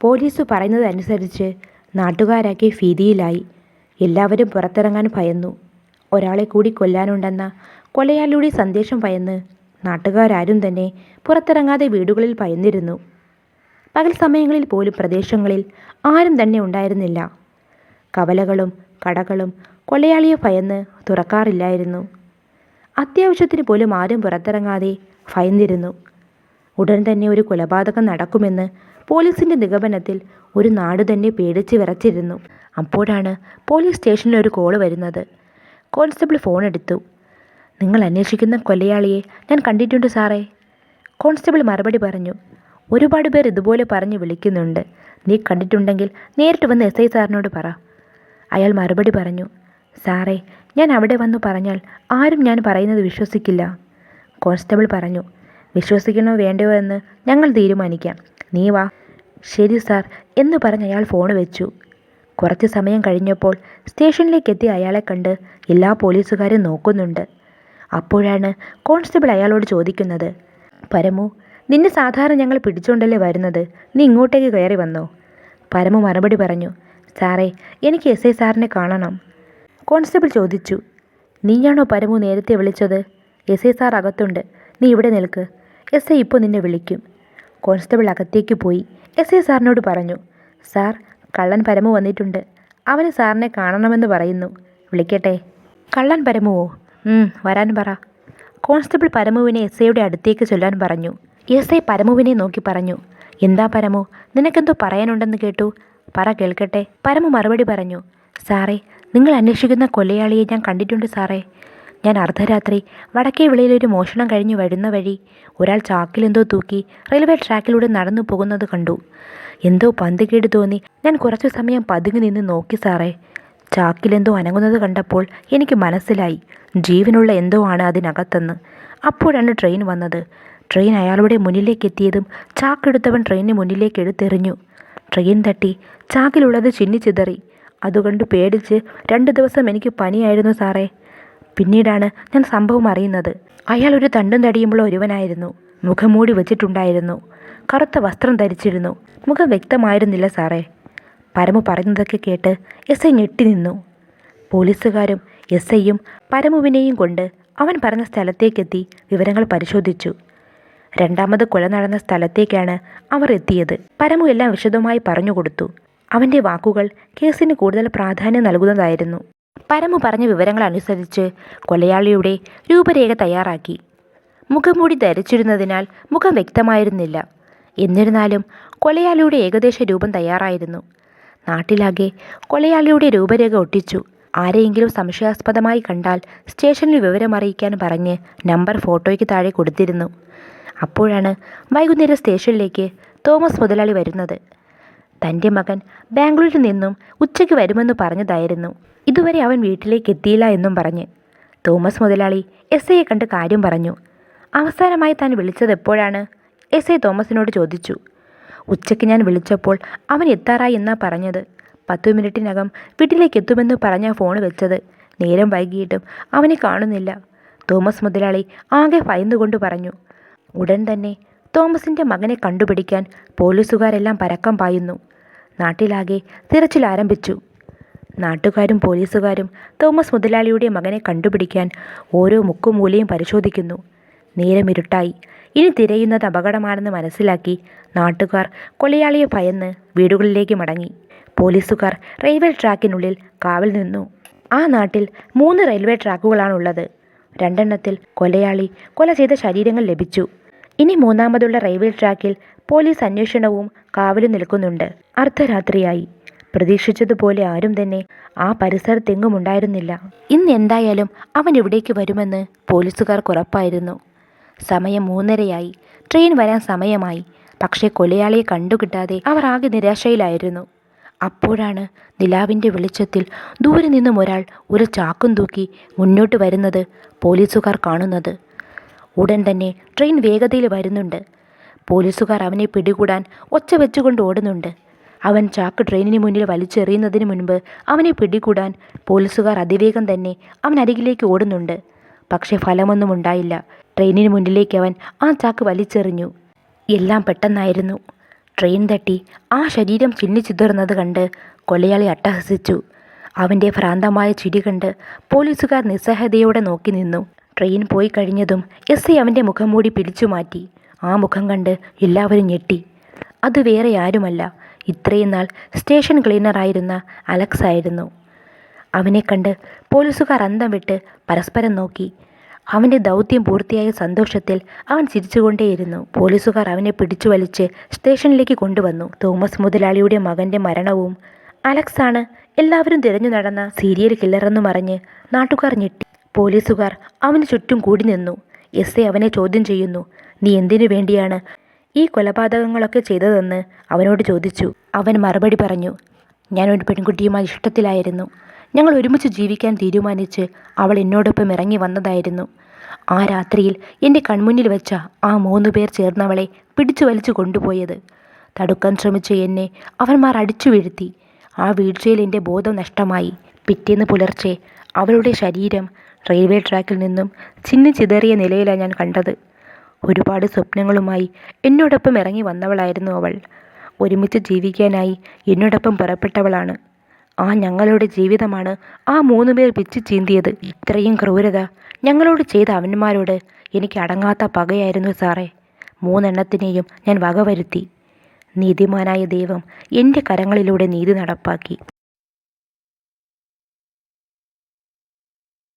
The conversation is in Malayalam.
പോലീസ് പറയുന്നതനുസരിച്ച് നാട്ടുകാരാകെ ഭീതിയിലായി. എല്ലാവരും പുറത്തിറങ്ങാൻ ഭയന്നു. ഒരാളെ കൂടി കൊല്ലാനുണ്ടെന്ന കൊലയാളിയുടെ സന്ദേശം ഭയന്ന് നാട്ടുകാരാരും തന്നെ പുറത്തിറങ്ങാതെ വീടുകളിൽ ഭയന്നിരുന്നു. പകൽ സമയങ്ങളിൽ പോലും പ്രദേശങ്ങളിൽ ആരും തന്നെ ഉണ്ടായിരുന്നില്ല. കവലകളും കടകളും കൊലയാളിയെ ഭയന്ന് തുറക്കാറില്ലായിരുന്നു. അത്യാവശ്യത്തിന് പോലും ആരും പുറത്തിറങ്ങാതെ ഭയന്നിരുന്നു. ഉടൻ തന്നെ ഒരു കൊലപാതകം നടക്കുമെന്ന് പോലീസിന്റെ നിഗമനത്തിൽ ഒരു നാട് തന്നെ പേടിച്ച് വിറച്ചിരുന്നു. അപ്പോഴാണ് പോലീസ് സ്റ്റേഷനിൽ ഒരു കോൾ വരുന്നത്. കോൺസ്റ്റബിൾ ഫോൺ എടുത്തു. നിങ്ങൾ അന്വേഷിക്കുന്ന കൊലയാളിയെ ഞാൻ കണ്ടിട്ടുണ്ട് സാറേ കോൺസ്റ്റബിൾ മറുപടി പറഞ്ഞു. ഒരുപാട് പേർ ഇതുപോലെ പറഞ്ഞ് വിളിക്കുന്നുണ്ട്. നീ കണ്ടിട്ടുണ്ടെങ്കിൽ നേരിട്ട് വന്ന് എസ് ഐ സാറിനോട് പറ. അയാൾ മറുപടി പറഞ്ഞു. സാറേ ഞാൻ അവിടെ വന്നു പറഞ്ഞാൽ ആരും ഞാൻ പറയുന്നത് വിശ്വസിക്കില്ല കോൺസ്റ്റബിൾ പറഞ്ഞു. വിശ്വസിക്കണോ വേണ്ടയോ എന്ന് ഞങ്ങൾ തീരുമാനിക്കാം. നീ വാ. ശരി സാർ എന്ന് പറഞ്ഞ് അയാൾ ഫോൺ വെച്ചു. കുറച്ച് സമയം കഴിഞ്ഞപ്പോൾ സ്റ്റേഷനിലേക്ക് എത്തിയ അയാളെ കണ്ട് എല്ലാ പോലീസുകാരും നോക്കുന്നുണ്ട്. അപ്പോഴാണ് കോൺസ്റ്റബിൾ അയാളോട് ചോദിക്കുന്നത് പരമു നിന്നെ സാധാരണ ഞങ്ങൾ പിടിച്ചുകൊണ്ടല്ലേ വരുന്നത്? നീ ഇങ്ങോട്ടേക്ക് കയറി വന്നോ? പരമു മറുപടി പറഞ്ഞു സാറേ എനിക്ക് എസ് ഐ സാറിനെ കാണണം. കോൺസ്റ്റബിൾ ചോദിച്ചു നീയാണോ പരമു നേരത്തെ വിളിച്ചത്? എസ് ഐ സാർ അകത്തുണ്ട്. നീ ഇവിടെ നിൽക്ക്. എസ് ഐ ഇപ്പോൾ നിന്നെ വിളിക്കും. കോൺസ്റ്റബിൾ അകത്തേക്ക് പോയി. എസ് ഐ സാറിനോട് പറഞ്ഞു സാർ കള്ളൻ പരമു വന്നിട്ടുണ്ട്. അവന് സാറിനെ കാണണമെന്ന് പറയുന്നു. വിളിക്കട്ടെ? കള്ളൻ പരമുവോ? വരാൻ പറ. കോൺസ്റ്റബിൾ പരമുവിനെ എസ് ഐയുടെ അടുത്തേക്ക് ചൊല്ലാൻ പറഞ്ഞു. എസ് ഐ പരമുവിനെ നോക്കി പറഞ്ഞു എന്താ പരമു? നിനക്കെന്തോ പറയാനുണ്ടെന്ന് കേട്ടു. പറ കേൾക്കട്ടെ. പരമു മറുപടി പറഞ്ഞു സാറേ നിങ്ങൾ അന്വേഷിക്കുന്ന കൊലയാളിയെ ഞാൻ കണ്ടിട്ടുണ്ട് സാറേ. ഞാൻ അർദ്ധരാത്രി വടക്കേ വിളയിലൊരു മോഷണം കഴിഞ്ഞു വരുന്ന വഴി ഒരാൾ ചാക്കിലെന്തോ തൂക്കി റെയിൽവേ ട്രാക്കിലൂടെ നടന്നു പോകുന്നത് കണ്ടു. എന്തോ പന്തികേട് തോന്നി. ഞാൻ കുറച്ചു സമയം പതുങ്ങി നിന്ന് നോക്കി സാറേ. ചാക്കിലെന്തോ അനങ്ങുന്നത് കണ്ടപ്പോൾ എനിക്ക് മനസ്സിലായി. ജീവനുള്ള എന്തോ ആണ് അതിനകത്തെന്ന്. അപ്പോഴാണ് ട്രെയിൻ വന്നത്. ട്രെയിൻ അയാളുടെ മുന്നിലേക്ക് എത്തിയതും ചാക്കെടുത്തവൻ ട്രെയിനിന് മുന്നിലേക്ക് എടുത്തെറിഞ്ഞു. ട്രെയിൻ തട്ടി ചാക്കിലുള്ളത് ചിന്നിച്ചിതറി അതുകൊണ്ട് പേടിച്ച് രണ്ട് ദിവസം എനിക്ക് പനിയായിരുന്നു സാറേ. പിന്നീടാണ് ഞാൻ സംഭവം അറിയുന്നത്. അയാൾ ഒരു തണ്ടും തടിയുമുള്ള ഒരുവനായിരുന്നു. മുഖംമൂടി വെച്ചിട്ടുണ്ടായിരുന്നു. കറുത്ത വസ്ത്രം ധരിച്ചിരുന്നു. മുഖം വ്യക്തമായിരുന്നില്ല സാറേ. പരമു പറയുന്നതൊക്കെ കേട്ട് എസ് ഐ ഞെട്ടി നിന്നു. പോലീസുകാരും എസ് ഐയും പരമുവിനെയും കൊണ്ട് അവൻ പറഞ്ഞ സ്ഥലത്തേക്കെത്തി വിവരങ്ങൾ പരിശോധിച്ചു. രണ്ടാമത് കൊല നടന്ന സ്ഥലത്തേക്കാണ് അവർ എത്തിയത്. പരമു എല്ലാം വിശദമായി പറഞ്ഞു കൊടുത്തു. അവന്റെ വാക്കുകൾ കേസിന് കൂടുതൽ പ്രാധാന്യം നൽകുന്നതായിരുന്നു. പരമു പറഞ്ഞ വിവരങ്ങൾ അനുസരിച്ച് കൊലയാളിയുടെ രൂപരേഖ തയ്യാറാക്കി. മുഖംമൂടി ധരിച്ചിരുന്നതിനാൽ മുഖം വ്യക്തമായിരുന്നില്ല. എന്നിരുന്നാലും കൊലയാളിയുടെ ഏകദേശ രൂപം തയ്യാറായിരുന്നു. നാട്ടിലാകെ കൊലയാളിയുടെ രൂപരേഖ ഒട്ടിച്ചു. ആരെയെങ്കിലും സംശയാസ്പദമായി കണ്ടാൽ സ്റ്റേഷനിൽ വിവരമറിയിക്കാൻ പറഞ്ഞ് നമ്പർ ഫോട്ടോയ്ക്ക് താഴെ കൊടുത്തിരുന്നു. അപ്പോഴാണ് വൈകുന്നേരം സ്റ്റേഷനിലേക്ക് തോമസ് മുതലാളി വരുന്നത്. തന്റെ മകൻ ബാംഗ്ലൂരിൽ നിന്നും ഉച്ചയ്ക്ക് വരുമെന്ന് പറഞ്ഞതായിരുന്നു. ഇതുവരെ അവൻ വീട്ടിലേക്ക് എത്തിയില്ല എന്നും പറഞ്ഞ്. തോമസ് മുതലാളി എസ് ഐയെ കണ്ട് കാര്യം പറഞ്ഞു. അവസാനമായി താൻ വിളിച്ചത് എപ്പോഴാണ്? എസ് ഐ തോമസിനോട് ചോദിച്ചു. ഉച്ചയ്ക്ക് ഞാൻ വിളിച്ചപ്പോൾ അവൻ എത്താറായി എന്നാ പറഞ്ഞത്. പത്തു മിനിറ്റിനകം വീട്ടിലേക്ക് എത്തുമെന്ന് പറഞ്ഞ ഫോൺ വെച്ചത്. നേരം വൈകിയിട്ടും അവനെ കാണുന്നില്ല. തോമസ് മുതലാളി ആകെ ഭയന്നുകൊണ്ട് പറഞ്ഞു. ഉടൻ തന്നെ തോമസിന്റെ മകനെ കണ്ടുപിടിക്കാൻ പോലീസുകാരെല്ലാം പരക്കം പായുന്നു. നാട്ടിലാകെ തിരച്ചിൽ ആരംഭിച്ചു. നാട്ടുകാരും പോലീസുകാരും തോമസ് മുതലാളിയുടെ മകനെ കണ്ടുപിടിക്കാൻ ഓരോ മുക്കുമൂലയും പരിശോധിക്കുന്നു. നേരം ഇരുട്ടായി. ഇനി തിരയുന്നത് അപകടമാണെന്ന് മനസ്സിലാക്കി നാട്ടുകാർ കൊലയാളിയെ ഭയന്ന് വീടുകളിലേക്ക് മടങ്ങി. പോലീസുകാർ റെയിൽവേ ട്രാക്കിനുള്ളിൽ കാവൽ നിന്നു. ആ നാട്ടിൽ മൂന്ന് റെയിൽവേ ട്രാക്കുകളാണുള്ളത്. രണ്ടെണ്ണത്തിൽ കൊലയാളി കൊല ചെയ്ത ശരീരങ്ങൾ ലഭിച്ചു. ഇനി മൂന്നാമതുള്ള റെയിൽവേ ട്രാക്കിൽ പോലീസ് അന്വേഷണവും കാവലും നിൽക്കുന്നുണ്ട്. അർദ്ധരാത്രിയായി. പ്രതീക്ഷിച്ചതുപോലെ ആരും തന്നെ ആ പരിസരത്തെങ്ങും ഉണ്ടായിരുന്നില്ല. ഇന്ന് എന്തായാലും അവൻ ഇവിടേക്ക് വരുമെന്ന് പോലീസുകാർക്ക് ഉറപ്പായിരുന്നു. സമയം മൂന്നരയായി. ട്രെയിൻ വരാൻ സമയമായി. പക്ഷേ കൊലയാളിയെ കണ്ടുകിട്ടാതെ അവർ ആകെ നിരാശയിലായിരുന്നു. അപ്പോഴാണ് നിലാവിന്റെ വെളിച്ചത്തിൽ ദൂരെ നിന്നും ഒരാൾ ഒരു ചാക്കും തൂക്കി മുന്നോട്ട് വരുന്നത് പോലീസുകാർ കാണുന്നത്. ഉടൻ തന്നെ ട്രെയിൻ വേഗതയിൽ വരുന്നുണ്ട്. പോലീസുകാർ അവനെ പിടികൂടാൻ ഒച്ച വെച്ചുകൊണ്ട് ഓടുന്നുണ്ട്. അവൻ ചാക്ക് ട്രെയിനിന് മുന്നിൽ വലിച്ചെറിയുന്നതിന് മുൻപ് അവനെ പിടികൂടാൻ പോലീസുകാർ അതിവേഗം തന്നെ അവൻ അരികിലേക്ക് ഓടുന്നുണ്ട്. പക്ഷേ ഫലമൊന്നും ഉണ്ടായില്ല. ട്രെയിനിന് മുന്നിലേക്ക് അവൻ ആ ചാക്ക് വലിച്ചെറിഞ്ഞു. എല്ലാം പെട്ടെന്നായിരുന്നു. ട്രെയിൻ തട്ടി ആ ശരീരം ചിന്നിച്ചിതറുന്നത് കണ്ട് കൊലയാളി അട്ടഹസിച്ചു. അവന്റെ ഭ്രാന്തമായ ചിരി കണ്ട് പോലീസുകാർ നിസ്സഹതയോടെ നോക്കി നിന്നു. ട്രെയിൻ പോയി കഴിഞ്ഞതും എസ് ഐ അവന്റെ മുഖം മൂടി പിടിച്ചു മാറ്റി. ആ മുഖം കണ്ട് എല്ലാവരും ഞെട്ടി. അത് വേറെ ആരുമല്ല. ഇത്രയും നാൾ സ്റ്റേഷൻ ക്ലീനറായിരുന്ന അലക്സ് ആയിരുന്നു. അവനെ കണ്ട് പോലീസുകാർ അന്തം വിട്ട് പരസ്പരം നോക്കി. അവന്റെ ദൗത്യം പൂർത്തിയായ സന്തോഷത്തിൽ അവൻ ചിരിച്ചുകൊണ്ടേയിരുന്നു. പോലീസുകാർ അവനെ പിടിച്ചു വലിച്ച് സ്റ്റേഷനിലേക്ക് കൊണ്ടുവന്നു. തോമസ് മുതലാളിയുടെ മകന്റെ മരണവും അലക്സാണ് എല്ലാവരും തിരഞ്ഞു നടന്ന സീരിയൽ കില്ലറെന്ന് പറഞ്ഞ് നാട്ടുകാർ ഞെട്ടി. പോലീസുകാർ അവന് ചുറ്റും കൂടി നിന്നു. എസ് എ അവനെ ചോദ്യം ചെയ്യുന്നു. നീ എന്തിനു വേണ്ടിയാണ് ഈ കൊലപാതകങ്ങളൊക്കെ ചെയ്തതെന്ന്? അവനോട് ചോദിച്ചു. അവൻ മറുപടി പറഞ്ഞു. ഞാനൊരു പെൺകുട്ടിയുമായി ഇഷ്ടത്തിലായിരുന്നു. ഞങ്ങൾ ഒരുമിച്ച് ജീവിക്കാൻ തീരുമാനിച്ച് അവൾ എന്നോടൊപ്പം ഇറങ്ങി വന്നതായിരുന്നു. ആ രാത്രിയിൽ എന്റെ കൺമുന്നിൽ വെച്ച ആ മൂന്നു പേർ ചേർന്നവളെ പിടിച്ചു വലിച്ചു കൊണ്ടുപോയത്. തടുക്കാൻ ശ്രമിച്ച എന്നെ അവന്മാർ അടിച്ചു വീഴ്ത്തി. ആ വീഴ്ചയിൽ എന്റെ ബോധം നഷ്ടമായി. പിറ്റേന്ന് പുലർച്ചെ അവളുടെ ശരീരം റെയിൽവേ ട്രാക്കിൽ നിന്നും ചിന്നി ചിതറിയ നിലയിലാണ് ഞാൻ കണ്ടത്. ഒരുപാട് സ്വപ്നങ്ങളുമായി എന്നോടൊപ്പം ഇറങ്ങി വന്നവളായിരുന്നു അവൾ. ഒരുമിച്ച് ജീവിക്കാനായി എന്നോടൊപ്പം പുറപ്പെട്ടവളാണ്. ആ ഞങ്ങളുടെ ജീവിതമാണ് ആ മൂന്ന് പേർ പിച്ചു ചീന്തിയത്. ഇത്രയും ക്രൂരത ഞങ്ങളോട് ചെയ്ത അവന്മാരോട് എനിക്ക് അടങ്ങാത്ത പകയായിരുന്നു സാറേ. മൂന്നെണ്ണത്തിനെയും ഞാൻ വകവരുത്തി. നീതിമാനായ ദൈവം എന്റെ കരങ്ങളിലൂടെ നീതി നടപ്പാക്കി.